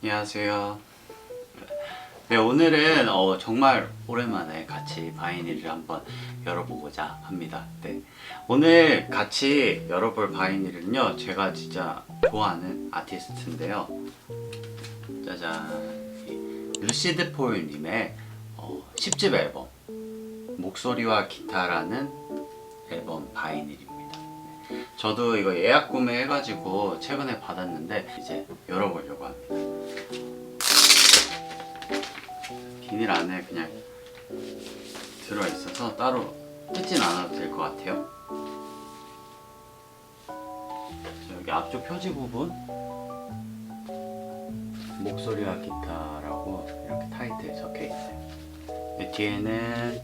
안녕하세요. 네, 오늘은 어, 정말 오랜만에 같이 바이닐을 한번 열어보고자 합니다. 네. 오늘 같이 열어볼 바이닐은요, 제가 진짜 좋아하는 아티스트인데요. 짜잔. 이 루시드 폴님의 어, 10집 앨범, 목소리와 기타라는 앨범 바이닐입니다. 네. 저도 이거 예약 구매해가지고 최근에 받았는데 이제 열어보려고 합니다. 비닐 안에 그냥 들어있어서 따로 뜯진 않아도 될 것 같아요. 자, 여기 앞쪽 표지 부분 목소리와 기타라고 이렇게 타이틀 적혀 있어요. 이 뒤에는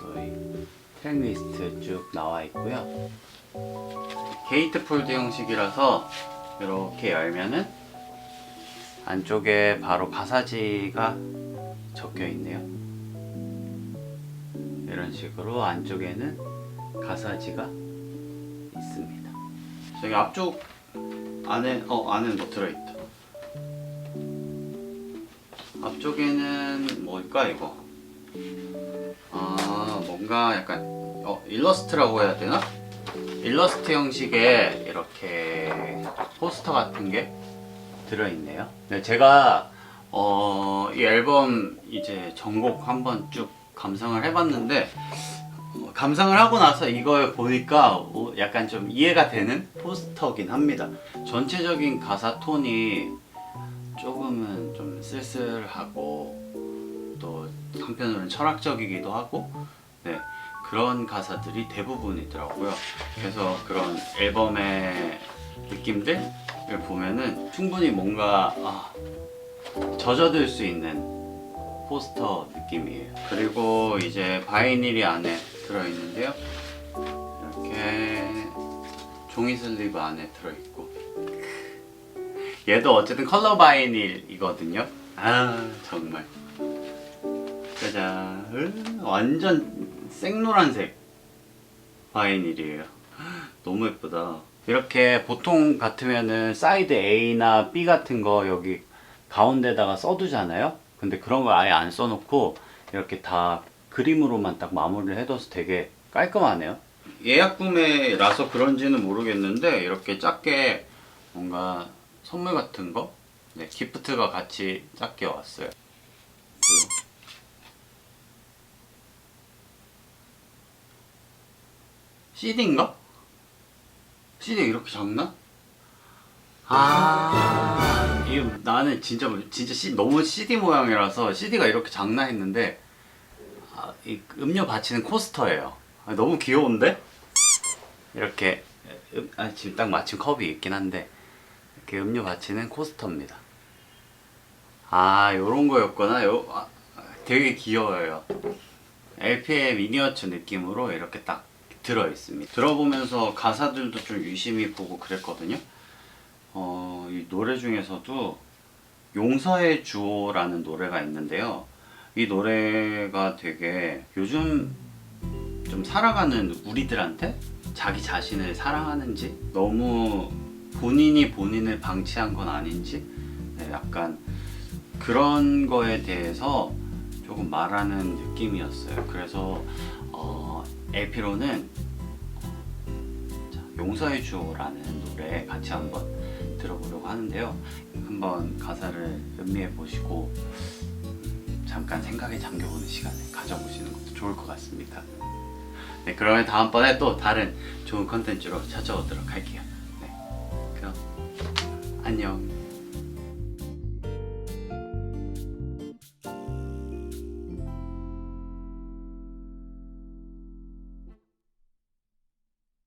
또이 트랙 리스트 쭉 나와 있고요. 게이트 폴드 형식이라서 이렇게 열면은 안쪽에 바로 가사지가 적혀 있네요. 이런 식으로 안쪽에는 가사지가 있습니다. 저기 앞쪽 안에 어 안에 뭐 들어있다. 앞쪽에는 뭘까 이거? 아 뭔가 약간 어 일러스트라고 해야 되나? 일러스트 형식의 이렇게 포스터 같은 게 들어있네요. 네, 제가 어, 이 앨범 이제 전곡 한번 쭉 감상을 해봤는데 어, 감상을 하고 나서 이걸 보니까 어, 약간 좀 이해가 되는 포스터긴 합니다. 전체적인 가사 톤이 조금은 좀 쓸쓸하고 또 한편으로는 철학적이기도 하고 네 그런 가사들이 대부분이더라고요. 그래서 그런 앨범의 느낌들을 보면은 충분히 뭔가 아, 젖어들 수 있는 포스터 느낌이에요. 그리고 이제 바이닐이 안에 들어있는데요. 이렇게 종이 슬리브 안에 들어있고 얘도 어쨌든 컬러 바이닐이거든요. 아 정말 짜잔 으, 완전 생노란색 바이닐이에요. 너무 예쁘다. 이렇게 보통 같으면은 사이드 A나 B 같은 거 여기 가운데다가 써두잖아요. 근데 그런 걸 아예 안 써놓고 이렇게 다 그림으로만 딱 마무리를 해둬서 되게 깔끔하네요. 예약 구매라서 그런지는 모르겠는데 이렇게 작게 뭔가 선물 같은 거, 네, 기프트가 같이 작게 왔어요. CD인가? CD 이렇게 작나? 아, 이거 나는 진짜 진짜 C, 너무 CD 모양이라서 CD가 이렇게 작나 했는데 아, 이 음료 받치는 코스터예요. 아, 너무 귀여운데? 이렇게 음, 아, 지금 딱 마침 컵이 있긴 한데 이렇게 음료 받치는 코스터입니다. 아, 요런 거였구나. 요 아, 되게 귀여워요. LP의 미니어처 느낌으로 이렇게 딱 들어 있습니다. 들어보면서 가사들도 좀 유심히 보고 그랬거든요. 어, 이 노래 중에서도 용서해 주오라는 노래가 있는데요. 이 노래가 되게 요즘 좀 살아가는 우리들한테 자기 자신을 사랑하는지 너무 본인이 본인을 방치한 건 아닌지 네, 약간 그런 거에 대해서 조금 말하는 느낌이었어요. 그래서 어, 자, 용서해 주라는 노래 같이 한번 들어보려고 하는데요. 한번 가사를 음미해 보시고 음, 잠깐 생각에 잠겨보는 시간을 가져보시는 것도 좋을 것 같습니다. 네, 그러면 다음번에 또 다른 좋은 컨텐츠로 찾아오도록 할게요. 네, 그럼 안녕.